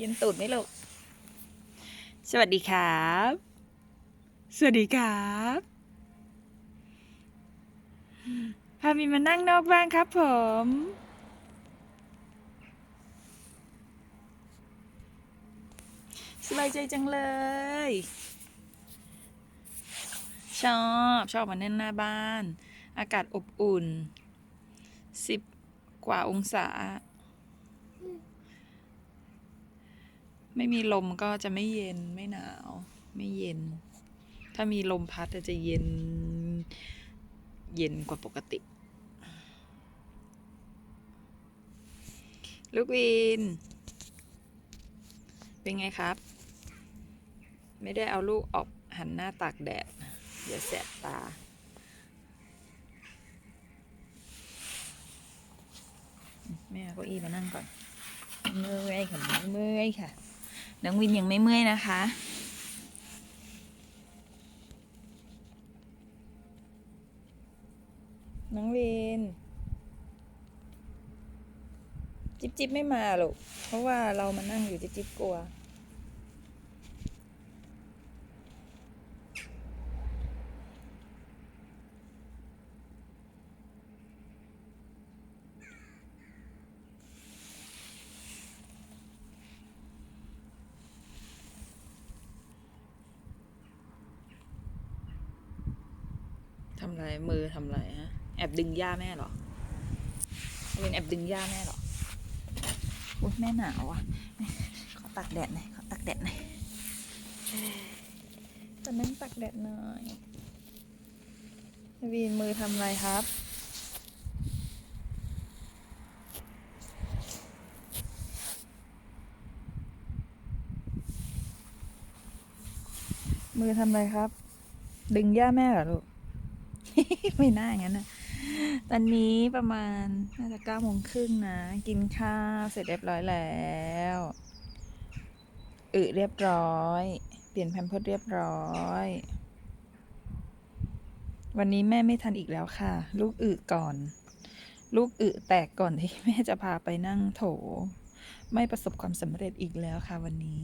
ยืนตูดไหม่ลูก สวัสดีครับ สวัสดีครับพามีมานั่งนอกบ้านครับผม สบายใจจังเลย ชอบ ชอบมาเล่นหน้าบ้าน อากาศอบอุ่นสิบกว่าองศา ไม่มีลมก็จะไม่เย็นไม่หนาว ไม่เย็น ถ้ามีลมพัดจะเย็น เย็นกว่าปกติ ลูกวิน เป็นไงครับ ไม่ได้เอาลูกออกหันหน้าตากแดดเดี๋ยวแสบตาแม่เอาเก้าอี้มานั่งก่อน เมื่อยค่ะเมื่อยค่ะ น้องวินยังไม่เมื่อยนะคะ น้องวิน จิ๊บจิ๊บไม่มาหรอกเพราะว่าเรามานั่งอยู่จิ๊บจิ๊บกลัว ทำไรมือทำไรฮะ แอบดึงย่าแม่เหรอเป็นแอบดึงย่าแม่เหรออุ้ยแม่หนาวอะขอตักแดดหน่อยขอตักแดดหน่อยตอนนั้นตักแดดหน่อยวีนมือทำไรครับมือทำไรครับ ดึงย่าแม่เหรอลูก ไม่น่าอย่างนั้นนะตอนนี้ประมาณน่าจะเก้าโมงครึ่งนะ กินข้าวเสร็จเรียบร้อยแล้วอึเรียบร้อย เปลี่ยนแพมเพิร์เรียบร้อย วันนี้แม่ไม่ทันอีกแล้วค่ะ ลูกอึก่อน ลูกอึแตกก่อนที่แม่จะพาไปนั่งโถ ไม่ประสบความสำเร็จอีกแล้วค่ะวันนี้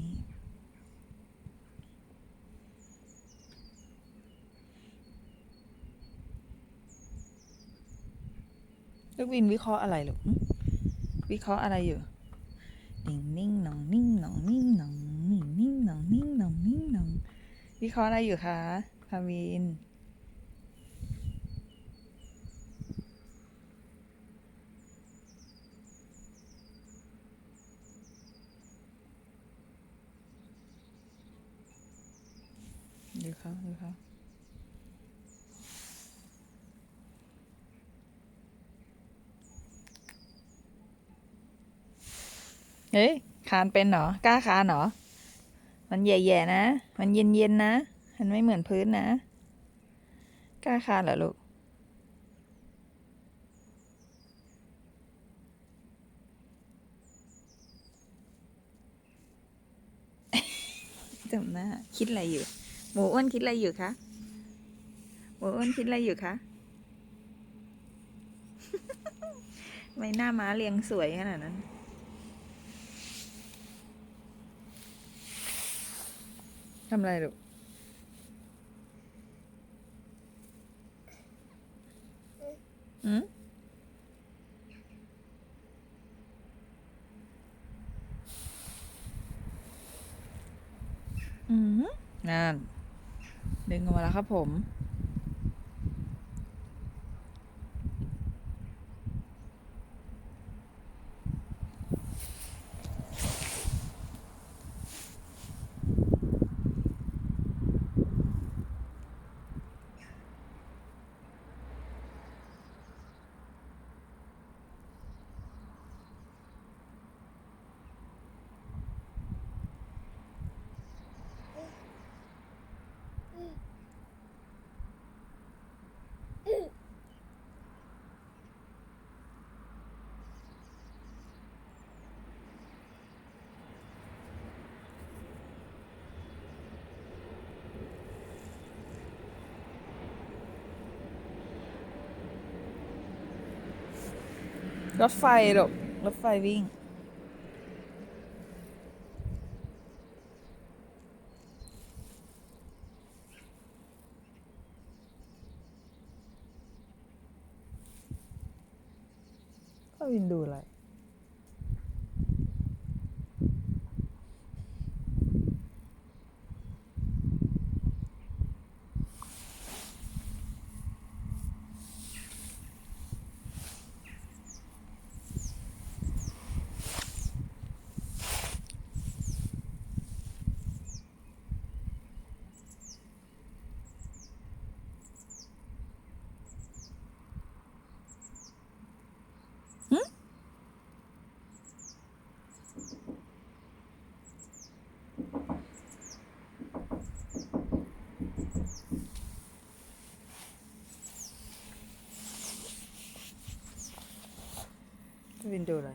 ลูกวินวิเคราะห์อะไรลูกวิเคราะห์อะไรอยู่ นิ่งนิ่งหนองนิ่งหนองนิ่งหนองนิ่งนิ่งหนองนิ่งหนองนิ่งหนองวิเคราะห์อะไรอยู่คะพาวินดูเขาดูเขา เฮ้ย คานเป็นเหรอ กล้าคานเหรอ มันแย่ๆนะ มันเย็นๆนะ มันไม่เหมือนพื้นนะ กล้าคานเหรอลูก จำหน้าคิดอะไรอยู่ หมูอ้วนคิดอะไรอยู่คะ หมูอ้วนคิดอะไรอยู่คะ ไม่หน้าม้าเรียงสวยขนาดนั้น ทำอะไรลูกอืมอืมนั่นดึงออกมาแล้วครับผม รถไฟหรอรถไฟวิ่งก็วินดูอะไร วินดูอะไร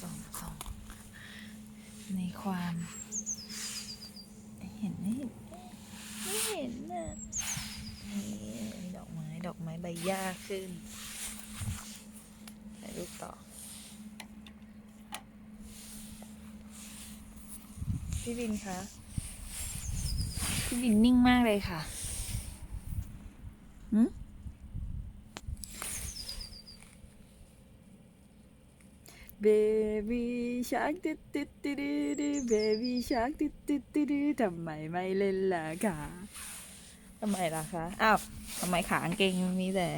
ส่องส่องในความ เห็นไม่เห็นไม่เห็นนะนี่ดอกไม้ ดอกไม้ใบหญ้าขึ้นถ่ายรูปต่อ พี่บินคะ พี่บินนิ่งมากเลยค่ะหืมเบบี้ชักติดติดติดติดเบบี้ชักติดติดติดทำไมไม่เล่นล่ะคะทำไมล่ะคะ อ้าวทำไมขากางเกงมีแต่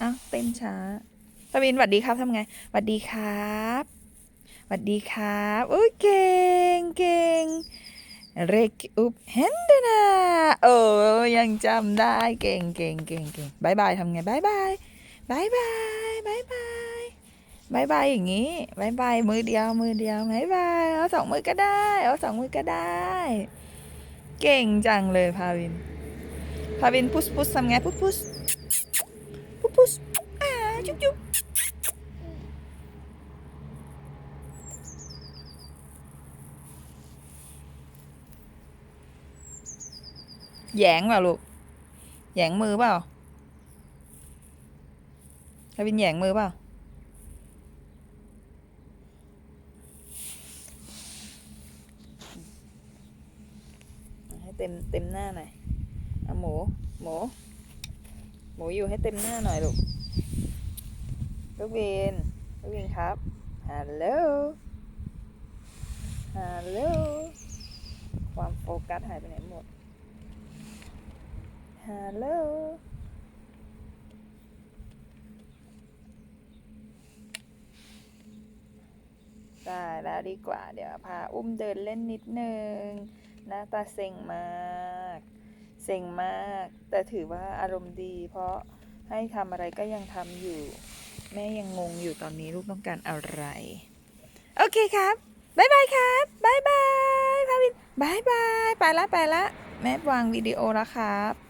อ้าวเต้นช้าพี่บินสวัสดีครับทำไงสวัสดีครับสวัสดีครับ อุ้ยเก่งเก่ง เรกอุปเฮนเดนาเออยังจำได้เก่งเก่งเก่งเก่งบายบายทำไงบายบายบายบายบายบายบายบายอย่างนี้บายบายมือเดียวมือเดียวบายบายเอาสองมือก็ได้เอาสองมือก็ได้ เก่งจังเลยพาวิน พาวินพุชพุชทำไงพุชพุชพุชพุชอ่าจุ๊บจุ๊บ แยงเปล่าลูกแยงมือเปล่าพาวินแยงมือเปล่าให้เต็มเต็มหน้าหน่อยเอาหมูหมูหมูอยู่ให้เต็มหน้าหน่อยลูกลูกวินลูกวินครับฮัลโหลฮัลโหลความโฟกัสหายไปไหนหมด ฮัลโหลได้แล้วดีกว่า เดี๋ยวพาอุ้มเดินเล่นนิดนึงหน้าตาเซ็งมากเซ็งมาก แต่ถือว่าอารมณ์ดี เพราะให้ทำอะไรก็ยังทำอยู่ แม่ยังงงอยู่ตอนนี้ลูกต้องการอะไร โอเคครับบายบายครับบายบายพาวินบายบาย ไปละไปละ แม่วางวิดีโอแล้วครับ